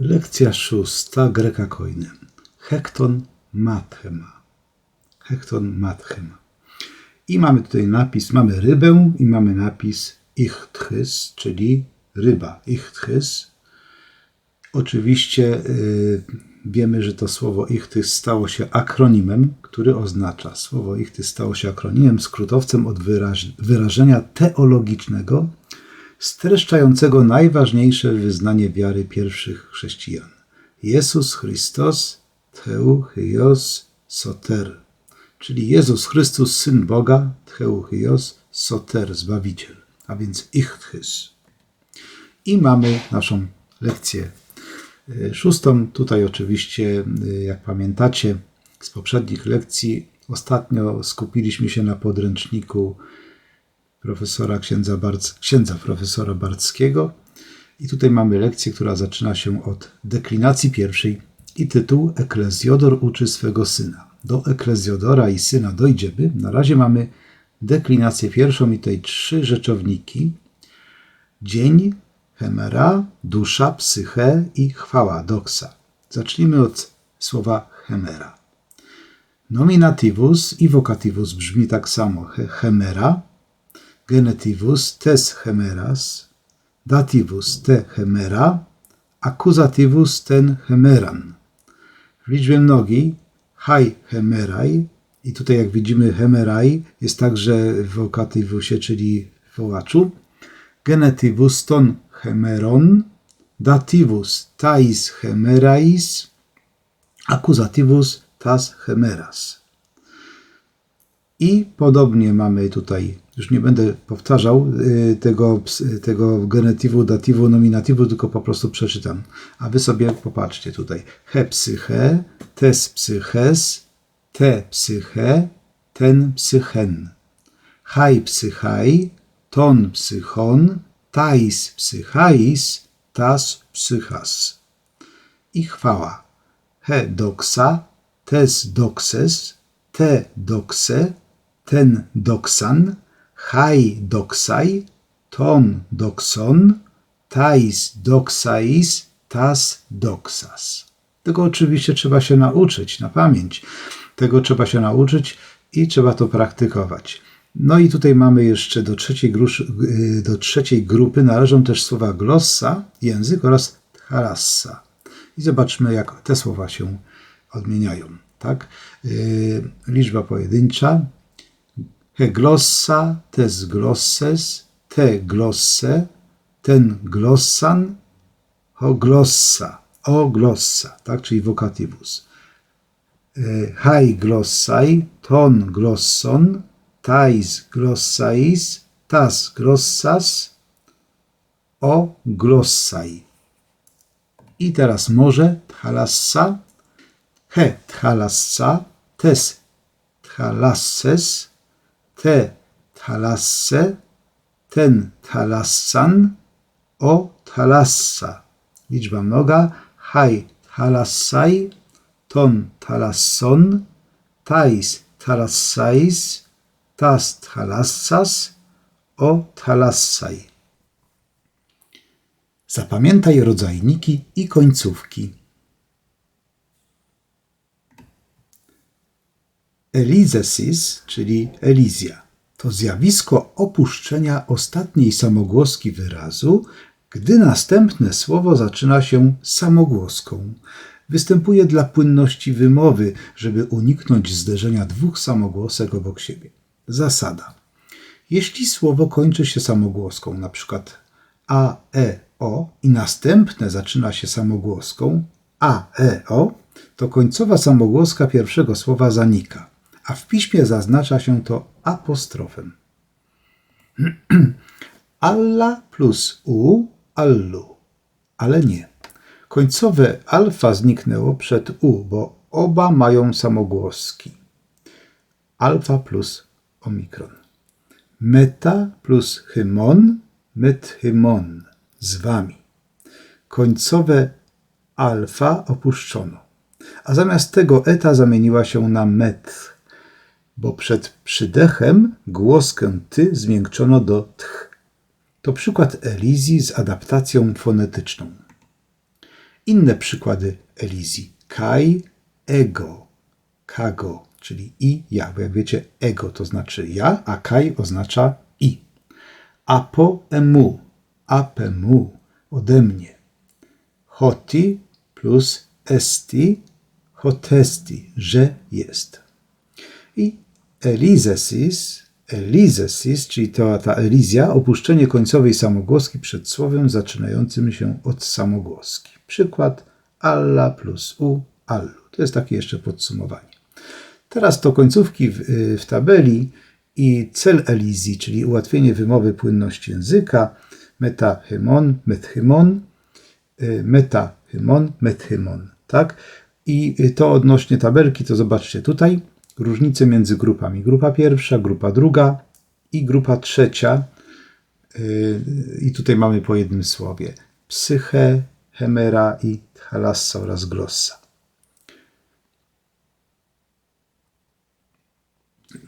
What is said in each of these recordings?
Lekcja szósta Greka Koinem. Hekton Mathema. Hekton Mathema. I mamy tutaj napis, mamy rybę i mamy napis ichtchys, czyli ryba, ichtchys. Oczywiście y, wiemy, że to słowo ichtys stało się akronimem, który oznacza, słowo ichtys stało się akronimem, skrótowcem od wyraż, wyrażenia teologicznego, streszczającego najważniejsze wyznanie wiary pierwszych chrześcijan. Jezus Chrystus, Teuchios Soter, czyli Jezus Chrystus, Syn Boga, Teuchios Soter, Zbawiciel, a więc Ichthys. I mamy naszą lekcję y, szóstą. Tutaj oczywiście, y, jak pamiętacie z poprzednich lekcji, ostatnio skupiliśmy się na podręczniku profesora księdza, Barc, księdza profesora Barckiego. I tutaj mamy lekcję, która zaczyna się od deklinacji pierwszej i tytuł Eklezjodor uczy swego syna. Do Eklezjodora i syna dojdziemy. Na razie mamy deklinację pierwszą i tutaj trzy rzeczowniki. Dzień, chemera, dusza, psyche i chwała, doksa. Zacznijmy od słowa chemera. Nominativus i vocativus brzmi tak samo. Chemera, genetivus tes hemeras, dativus te hemera, accusativus ten hemeran. W liczbie mnogiej haj hemeraj i tutaj jak widzimy hemeraj jest także w vocativusie, czyli w wołaczu. Genetivus ton hemeron, dativus tais hemerais, accusativus tas hemeras. I podobnie mamy tutaj już nie będę powtarzał y, tego, tego genetywu, datywu, nominatywu, tylko po prostu przeczytam. A wy sobie popatrzcie tutaj. He psyche, tes psyches, te psyche, ten psychen. Haj psychaj, ton psychon, tais psychais, tas psychas. I chwała. He doksa, tes dokses, te dokse, ten doksan, Hai doxai, ton doxon, tais doxais, tas doxas. Tego oczywiście trzeba się nauczyć na pamięć. Tego trzeba się nauczyć i trzeba to praktykować. No i tutaj mamy jeszcze do trzeciej, y, do trzeciej grupy należą też słowa glossa, język oraz thalassa. I zobaczmy, jak te słowa się odmieniają. Tak? Yy, liczba pojedyncza he glossa, tes glosses, te glosse, ten glossan, ho glossa, o glossa, tak, czyli vocativus. E, hai glossai, ton glosson, tais glossais, tas glossas, o glossai. I teraz może thalassa, he thalassa, tes thalasses, te thalasse, ten thalassan, o thalassa. Liczba mnoga, haj thalassai, ton thalasson, tais thalassais, tas thalassas, o thalassai. Zapamiętaj rodzajniki i końcówki. Elizesis, czyli elizja, to zjawisko opuszczenia ostatniej samogłoski wyrazu, gdy następne słowo zaczyna się samogłoską. Występuje dla płynności wymowy, żeby uniknąć zderzenia dwóch samogłosek obok siebie. Zasada. Jeśli słowo kończy się samogłoską, przykład a, e, o i następne zaczyna się samogłoską a, e, o, to końcowa samogłoska pierwszego słowa zanika a w piśmie zaznacza się to apostrofem. Alla plus u, allu. Ale nie. Końcowe alfa zniknęło przed u, bo oba mają samogłoski. Alfa plus omikron. Meta plus hymon, methymon, z wami. Końcowe alfa opuszczono, a zamiast tego eta zamieniła się na met, bo przed przydechem głoskę ty zmiękczono do tch. To przykład elizji z adaptacją fonetyczną. Inne przykłady elizji. Kai, ego, kago, czyli i, ja. Bo jak wiecie, ego to znaczy ja, a kai oznacza i. Apo, emu, apemu, ode mnie. Hoti plus esti, hotesti, że jest. I elizesis, elizesis, czyli to ta elizja, opuszczenie końcowej samogłoski przed słowem zaczynającym się od samogłoski. Przykład alla plus u, allu. To jest takie jeszcze podsumowanie. Teraz to końcówki w, w tabeli i cel elizji, czyli ułatwienie wymowy płynności języka, metahymon, methymon, y, metahymon, methymon, tak? I to odnośnie tabelki, to zobaczcie tutaj różnice między grupami. Grupa pierwsza, grupa druga i grupa trzecia. Y, I tutaj mamy po jednym słowie. Psyche, hemera i thalassa oraz glossa.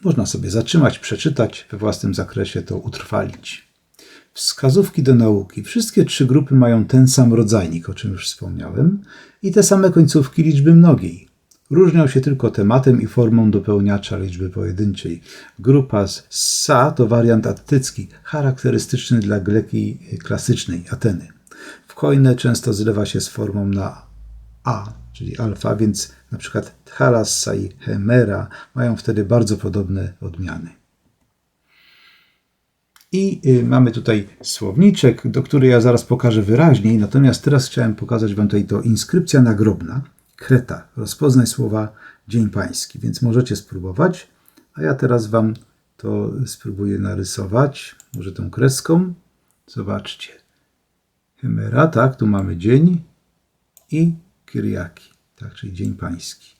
Można sobie zatrzymać, przeczytać, we własnym zakresie to utrwalić. Wskazówki do nauki. Wszystkie trzy grupy mają ten sam rodzajnik, o czym już wspomniałem, i te same końcówki liczby mnogiej. Różnią się tylko tematem i formą dopełniacza liczby pojedynczej. Grupa z sa to wariant attycki, charakterystyczny dla Greki klasycznej, Ateny. W kojne często zlewa się z formą na a, czyli alfa, więc na przykład Thalassa i Hemera mają wtedy bardzo podobne odmiany. I y, mamy tutaj słowniczek, do której ja zaraz pokażę wyraźniej, natomiast teraz chciałem pokazać Wam tutaj to inskrypcja nagrobna, Kreta. Rozpoznaj słowa Dzień Pański, więc możecie spróbować, a ja teraz Wam to spróbuję narysować, może tą kreską. Zobaczcie. Hemera, tak, tu mamy dzień i Kyriaki, tak, czyli Dzień Pański.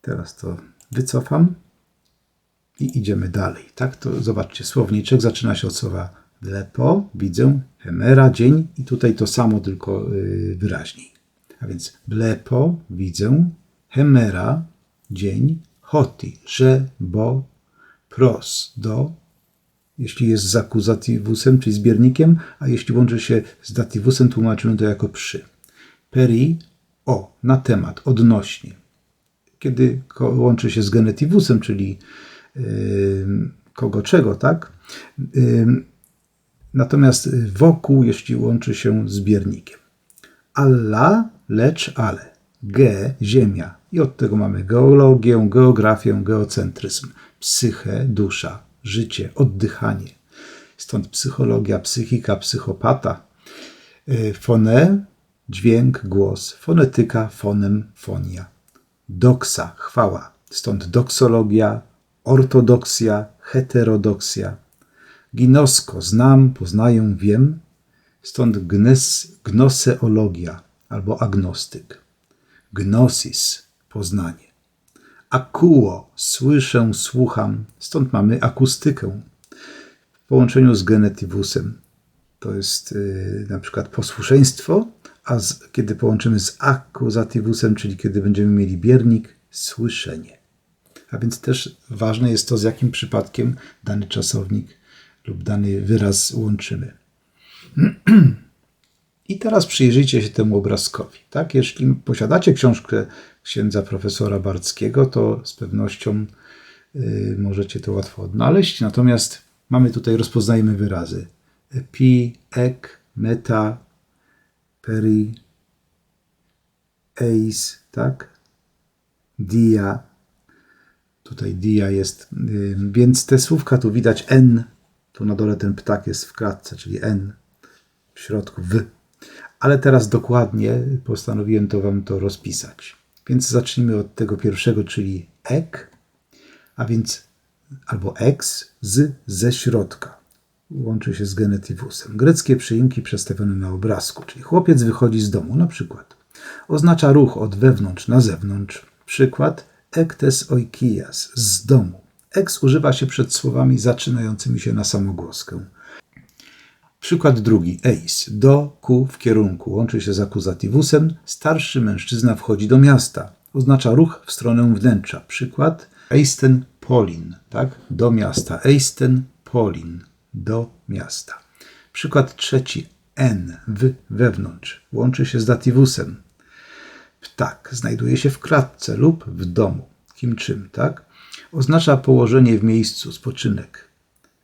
Teraz to wycofam i idziemy dalej. Tak, to zobaczcie, słowniczek zaczyna się od słowa lepo, widzę, hemera, dzień i tutaj to samo, tylko yy, wyraźniej. A więc blepo, widzę, hemera, dzień, hoti, że, bo, pros, do, jeśli jest z akuzatywusem, czyli zbiernikiem, a jeśli łączy się z datywusem, tłumaczymy to jako przy. Peri, o, na temat, odnośnie. Kiedy łączy się z genetywusem, czyli kogo czego, tak? Natomiast wokół, jeśli łączy się z biernikiem. Alla, lecz ale. Ge, ziemia. I od tego mamy geologię, geografię, geocentryzm. Psyche, dusza, życie, oddychanie. Stąd psychologia, psychika, psychopata. Y, fone, dźwięk, głos. Fonetyka, fonem, fonia. Doksa, chwała. Stąd doksologia, ortodoksja, heterodoksja. Ginosko, znam, poznaję, wiem. Stąd gnes, gnoseologia albo agnostyk. Gnosis, poznanie. Akuo, słyszę, słucham. Stąd mamy akustykę. W połączeniu z genetywusem to jest yy, na przykład posłuszeństwo, a z, kiedy połączymy z akuzatywusem, czyli kiedy będziemy mieli biernik, słyszenie. A więc też ważne jest to, z jakim przypadkiem dany czasownik lub dany wyraz łączymy. I teraz przyjrzyjcie się temu obrazkowi. Tak? Jeśli posiadacie książkę księdza profesora Barckiego, to z pewnością y, możecie to łatwo odnaleźć. Natomiast mamy tutaj, rozpoznajemy wyrazy. Pi, ek, meta, peri, eis, tak? Dia. Tutaj dia jest, y, więc te słówka tu widać n. Tu na dole ten ptak jest w kratce, czyli n. W środku w. Ale teraz dokładnie postanowiłem to Wam to rozpisać. Więc zacznijmy od tego pierwszego, czyli ek, a więc albo ex z ze środka. Łączy się z genetywusem. Greckie przyimki przedstawione na obrazku, czyli chłopiec wychodzi z domu, na przykład. Oznacza ruch od wewnątrz na zewnątrz. Przykład ektes oikias, z domu. Ex używa się przed słowami zaczynającymi się na samogłoskę. Przykład drugi. Eis. Do, ku, w kierunku. Łączy się z akuzatywusem. Starszy mężczyzna wchodzi do miasta. Oznacza ruch w stronę wnętrza. Przykład. Eisten Polin. Tak? Do miasta. Eisten Polin. Do miasta. Przykład trzeci. N, w, wewnątrz. Łączy się z datywusem. Ptak znajduje się w klatce lub w domu. Kim czym, tak? Oznacza położenie w miejscu, spoczynek.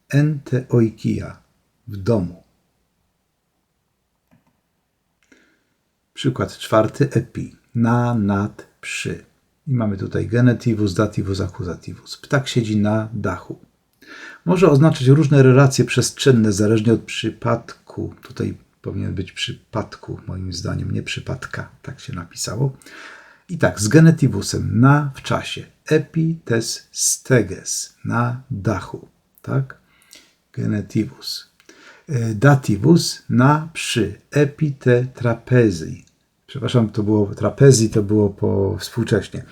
Ente oikia, w domu. Przykład czwarty, epi. Na, nad, przy. I mamy tutaj genetywus, datywus, akuzatywus. Ptak siedzi na dachu. Może oznaczać różne relacje przestrzenne, zależnie od przypadku. Tutaj powinien być przypadku, moim zdaniem, nie przypadka, tak się napisało. I tak, z genetywusem na w czasie. Epites steges, na dachu, tak? Genetywus. E, Datywus na przy. Epite trapezji. Przepraszam, to było trapezji, to było po współcześnie.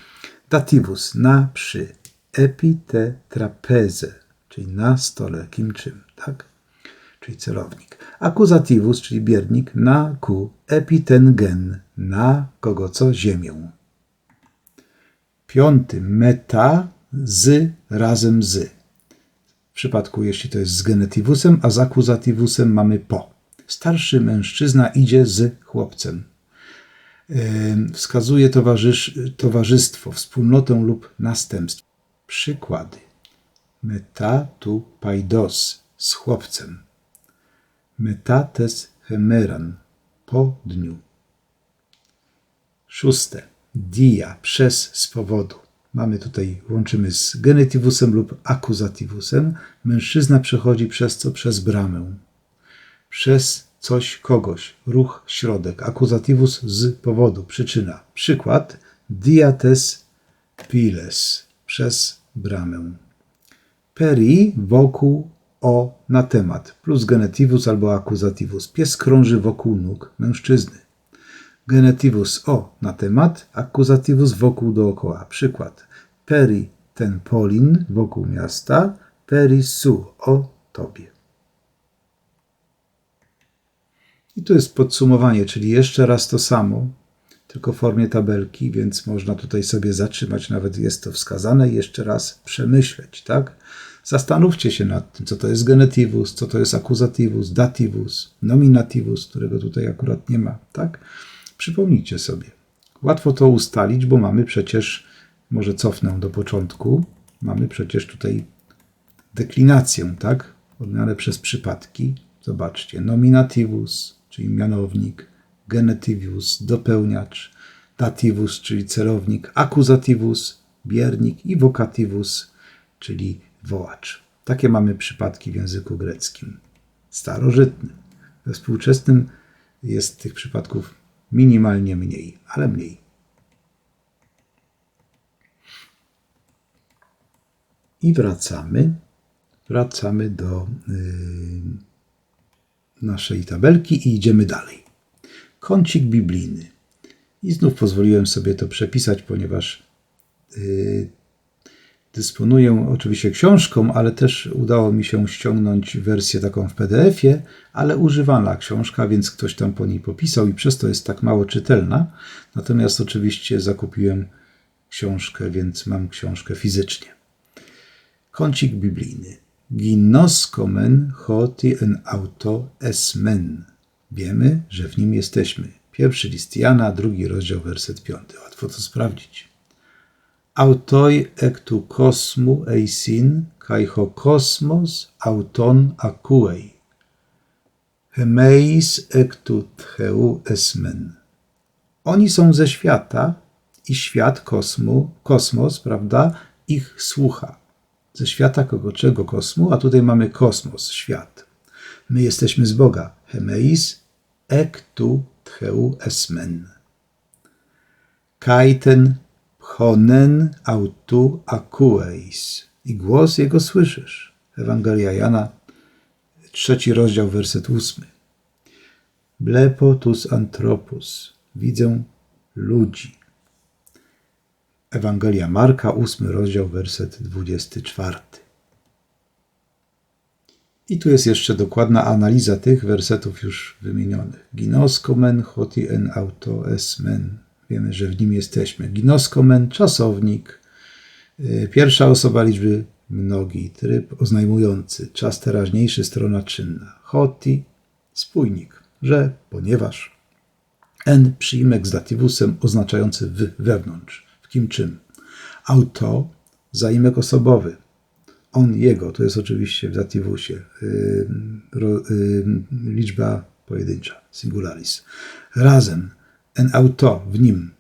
Datywus na przy. Epite trapeze, czyli na stole, kim czym, tak? Czyli celownik. Akuzatywus, czyli biernik na ku. Epitengen, na kogo co? Ziemię. Piąty, meta, z razem z. W przypadku, jeśli to jest z genetywusem, a z akuzatywusem mamy po. Starszy mężczyzna idzie z chłopcem. Wskazuje towarzysz, towarzystwo, wspólnotę lub następstwo. Przykłady. Meta tu paidos z chłopcem. Metates hemeran po dniu. Szóste. Dia przez z powodu. Mamy tutaj, łączymy z genetywusem lub akuzatywusem. Mężczyzna przechodzi przez co? Przez bramę. Przez coś, kogoś. Ruch, środek. Akuzatywus z powodu, przyczyna. Przykład. Diates piles. Przez bramę. Peri wokół o na temat. Plus genetywus albo akuzatywus. Pies krąży wokół nóg mężczyzny. Genetywus o na temat, akuzatywus wokół dookoła. Przykład. Peri ten Polin wokół miasta, peri su o tobie. I tu jest podsumowanie, czyli jeszcze raz to samo, tylko w formie tabelki, więc można tutaj sobie zatrzymać, nawet jest to wskazane, i jeszcze raz przemyśleć, tak? Zastanówcie się nad tym, co to jest genetywus, co to jest akuzatywus, datywus, nominatywus, którego tutaj akurat nie ma, tak? Przypomnijcie sobie. Łatwo to ustalić, bo mamy przecież, może cofnę do początku, mamy przecież tutaj deklinację, tak? Odmianę przez przypadki. Zobaczcie, nominatywus, czyli mianownik, genetywus, dopełniacz, datywus, czyli celownik, akuzatywus, biernik i vocatywus, czyli wołacz. Takie mamy przypadki w języku greckim. Starożytnym. We współczesnym jest tych przypadków minimalnie mniej, ale mniej. I wracamy. Wracamy do yy, naszej tabelki i idziemy dalej. Kącik biblijny. I znów pozwoliłem sobie to przepisać, ponieważ yy, Dysponuję oczywiście książką, ale też udało mi się ściągnąć wersję taką w PDF-ie, ale używana książka, więc ktoś tam po niej popisał i przez to jest tak mało czytelna. Natomiast oczywiście zakupiłem książkę, więc mam książkę fizycznie. Kącik biblijny. Ginoskomen hoti en auto esmen. Wiemy, że w nim jesteśmy. Pierwszy list Jana, drugi rozdział, werset piąty. Łatwo to sprawdzić autoi ectu cosmu eisin, kai ho cosmos auton acuei. Hemeis ectu theu esmen. Oni są ze świata i świat kosmu, kosmos, prawda, ich słucha. Ze świata kogo czego kosmu, a tutaj mamy kosmos, świat. My jesteśmy z Boga. Hemeis ectu theu esmen. Kai ten honen autu akueis. I głos jego słyszysz. Ewangelia Jana, trzeci rozdział, werset ósmy. Blepotus antropus. Widzę ludzi. Ewangelia Marka, ósmy rozdział, werset dwudziesty czwarty. I tu jest jeszcze dokładna analiza tych wersetów już wymienionych. Ginoskomen hoti en auto esmen Wiemy, że w nim jesteśmy. Ginoskomen, czasownik, y, pierwsza osoba liczby mnogi, tryb oznajmujący, czas teraźniejszy, strona czynna. Hoti, spójnik. że ponieważ n przyjmek z datywusem oznaczający w wewnątrz, w kim czym. Auto zaimek osobowy. On, jego, to jest oczywiście w datywusie yy, yy, liczba pojedyncza, singularis. Razem, en auto, w nim.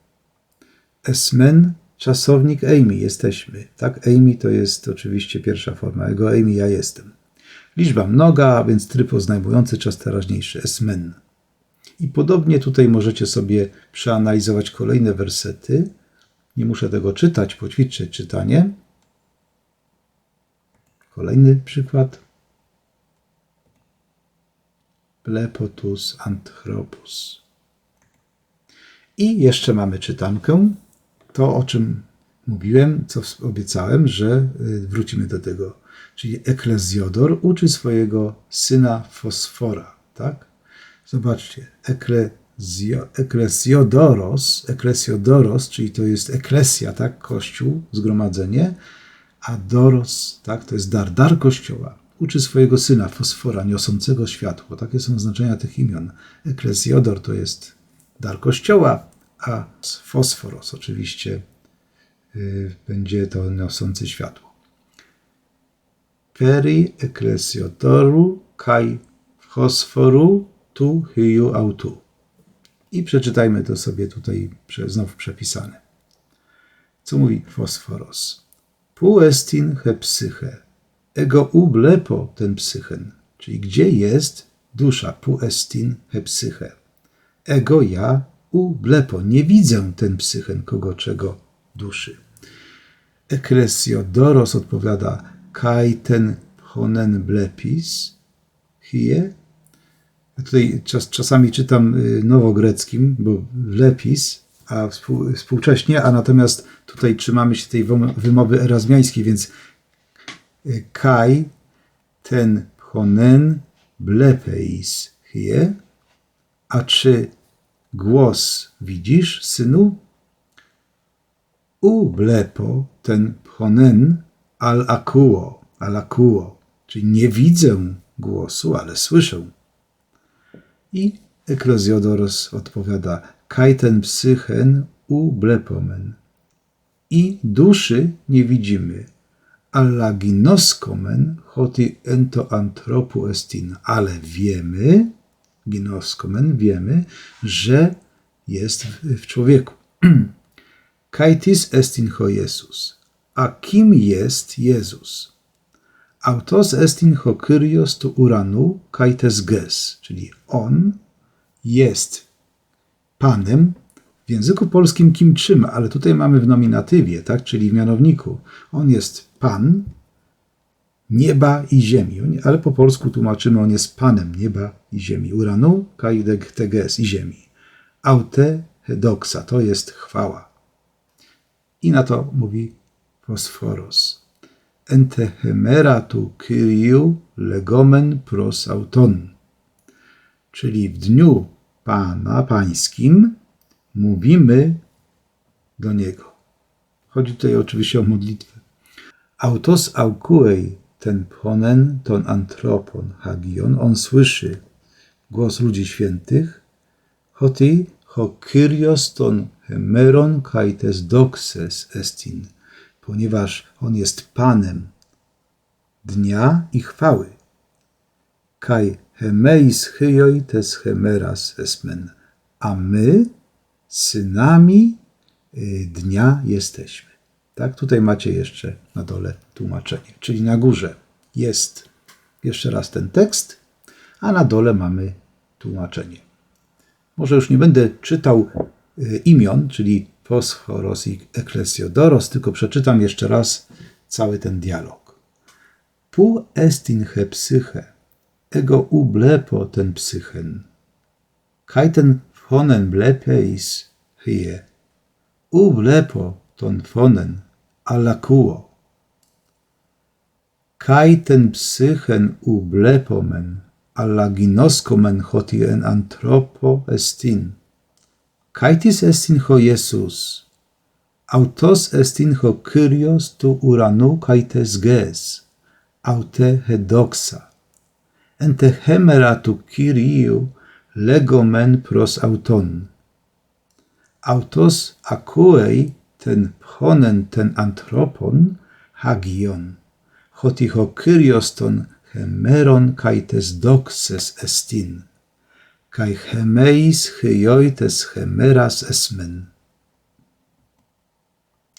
Esmen, czasownik Amy, jesteśmy. Tak, Amy to jest oczywiście pierwsza forma ego, Amy, ja jestem. Liczba mnoga, więc tryb oznajmujący czas teraźniejszy, esmen. I podobnie tutaj możecie sobie przeanalizować kolejne wersety. Nie muszę tego czytać, poćwiczyć czytanie. Kolejny przykład. Plepotus anthropus. I jeszcze mamy czytankę. To, o czym mówiłem, co obiecałem, że y, wrócimy do tego. Czyli Eklezjodor uczy swojego syna Fosfora. Tak? Zobaczcie. Eklesjodoros, eklesjodoros, czyli to jest eklesja, tak? Kościół, zgromadzenie, a doros, tak? To jest dar, dar Kościoła. Uczy swojego syna Fosfora, niosącego światło. Takie są znaczenia tych imion. Eklesjodor to jest dar Kościoła, a fosforos oczywiście y, będzie to niosący światło. Peri eklesjodoru kai fosforu tu hyu autu. I przeczytajmy to sobie tutaj znów przepisane. Co mówi fosforos? Pu estin he psyche, ego ublepo ten psychen. Czyli gdzie jest dusza? Pu estin he psyche. Ego ja ublepo. Nie widzę ten psychen, kogo czego duszy. Eklesiodoros odpowiada kai ten honen blepis, hie Tutaj czas, czasami czytam y, nowogreckim, bo lepis, a współ, współcześnie, a natomiast tutaj trzymamy się tej wymowy erazmiańskiej, więc y, kai ten honen blepeis hie, a czy głos widzisz, synu? U blepo ten honen al akuo, al akuo, czyli nie widzę głosu, ale słyszę. I Eklezjodoros odpowiada Kaiten psychen u blepomen. I duszy nie widzimy. Alla ginoskomen hoti ento antropu estin. Ale wiemy, ginoskomen, wiemy, że jest w człowieku. Kaitis estin ho Jezus. A kim jest Jezus? Autos estin ho Kyrios tu uranu kaites ges, czyli on jest panem, w języku polskim kim czym, ale tutaj mamy w nominatywie, tak, czyli w mianowniku. On jest pan nieba i ziemi, ale po polsku tłumaczymy, on jest panem nieba i ziemi. Uranu kaideg teges i ziemi. Aute hedoxa, to jest chwała. I na to mówi Fosforos entehemera tu Kyriu legomen pros auton. Czyli w dniu Pana Pańskim mówimy do Niego. Chodzi tutaj oczywiście o modlitwę. Autos aukuei ten ponen ton antropon hagion. On słyszy głos ludzi świętych. Hoti ho kyrios ton hemeron kaites doxes estin ponieważ On jest Panem dnia i chwały. Kai hemeis hyoi tes hemeras esmen. A my synami y, dnia jesteśmy. Tak, tutaj macie jeszcze na dole tłumaczenie, czyli na górze jest jeszcze raz ten tekst, a na dole mamy tłumaczenie. Może już nie będę czytał y, imion, czyli Fosforos i Ecclesiodoros, tylko przeczytam jeszcze raz cały ten dialog. Pu estin he psyche, ego ublepo ten psychen. Kaj ten fonen blepeis hie. Ublepo ton fonen alakuo. kai ten psychen ublepomen alla ginoskomen hoti en anthropo estin. Kaitis estin ho Jesus, autos estin ho Kyrios tu uranu kaites ges, aute hedoxa. Ente hemera tu Kyriu legomen pros auton. Autos akuei ten phonen ten anthropon hagion. Hotiho kyrios ton hemeron kai tes doxes estin. Kai hemeis hyoites hemeras esmen.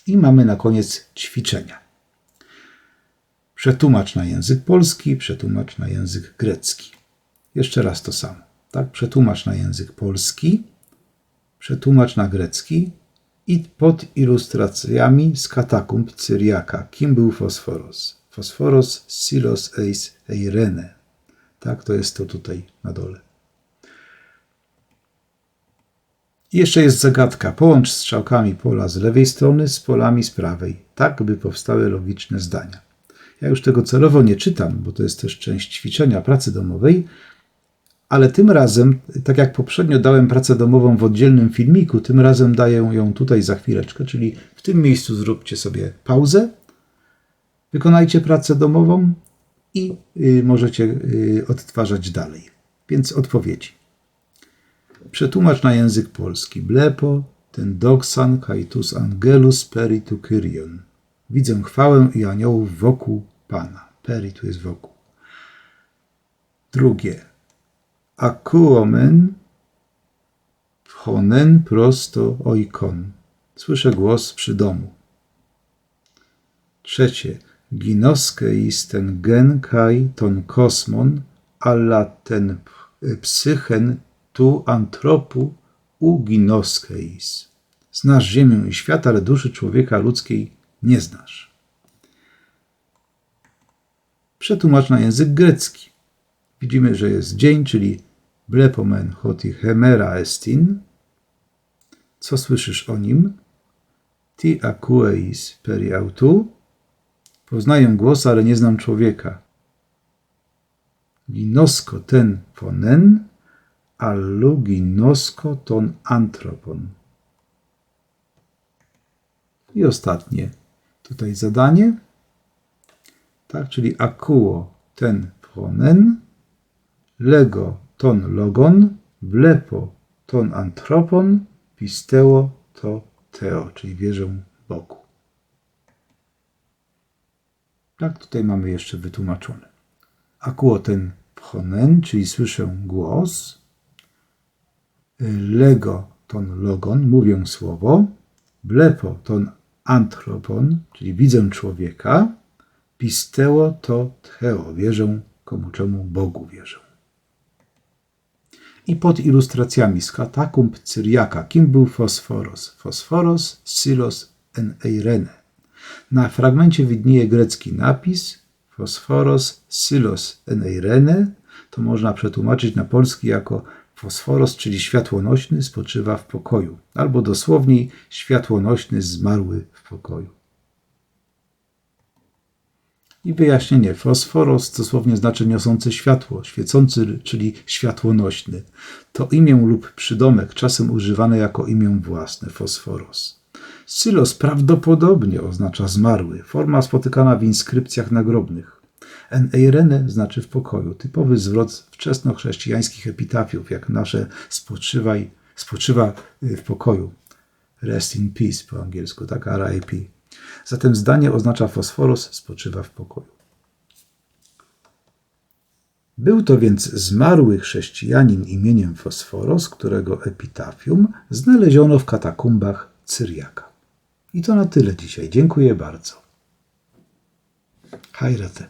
I mamy na koniec ćwiczenia. Przetłumacz na język polski, przetłumacz na język grecki. Jeszcze raz to samo. Tak? Przetłumacz na język polski, przetłumacz na grecki i pod ilustracjami z katakumb Cyriaka. Kim był Fosforos? Fosforos silos eis eirene. Tak, to jest to tutaj na dole. I jeszcze jest zagadka. Połącz strzałkami pola z lewej strony z polami z prawej, tak by powstały logiczne zdania. Ja już tego celowo nie czytam, bo to jest też część ćwiczenia pracy domowej, ale tym razem, tak jak poprzednio dałem pracę domową w oddzielnym filmiku, tym razem daję ją tutaj za chwileczkę, czyli w tym miejscu zróbcie sobie pauzę, wykonajcie pracę domową i y, możecie y, odtwarzać dalej. Więc odpowiedzi. Przetłumacz na język polski. Blepo, ten doxan kaitus angelus peritu kyrion. Widzę chwałę i aniołów wokół Pana. Peri tu jest wokół. Drugie. Akuomen honen prosto oikon. Słyszę głos przy domu. Trzecie. Ginoskę ten gen kai ton kosmon alla ten psychen tu antropu u ginoskeis. Znasz ziemię i świat, ale duszy człowieka ludzkiej nie znasz. Przetłumacz na język grecki. Widzimy, że jest dzień, czyli blepomen hoti hemera estin. Co słyszysz o nim? Ti akueis peri autu. Poznaję głos, ale nie znam człowieka. Ginosko ten fonen, allu ginosko ton antropon. I ostatnie tutaj zadanie tak, czyli akuo ten pronen, lego ton logon, wlepo ton antropon, pisteo to teo, czyli wierzę Bogu. Tak, tutaj mamy jeszcze wytłumaczone. Akuo ten pronen, czyli słyszę głos, lego ton logon, mówię słowo, blepo ton antropon, czyli widzę człowieka, Pisteo to tcheo, wierzę komu czemu Bogu wierzę. I pod ilustracjami z katakumb Cyriaka, kim był Fosforos? Fosforos, Silos en Eirene. Na fragmencie widnieje grecki napis Fosforos, Silos en Eirene. To można przetłumaczyć na polski jako Fosforos, czyli światłonośny, spoczywa w pokoju, albo dosłowniej światłonośny zmarły w pokoju. I wyjaśnienie. Fosforos dosłownie znaczy niosący światło, świecący, czyli światłonośny. To imię lub przydomek, czasem używane jako imię własne, fosforos. Sylos prawdopodobnie oznacza zmarły, forma spotykana w inskrypcjach nagrobnych. En eirene znaczy w pokoju, typowy zwrot wczesnochrześcijańskich epitafiów, jak nasze spoczywaj, spoczywa w pokoju. Rest in peace po angielsku, tak RIP. Zatem zdanie oznacza fosforos spoczywa w pokoju. Był to więc zmarły chrześcijanin imieniem Fosforos, którego epitafium znaleziono w katakumbach Cyriaka. I to na tyle dzisiaj. Dziękuję bardzo. Hajrate.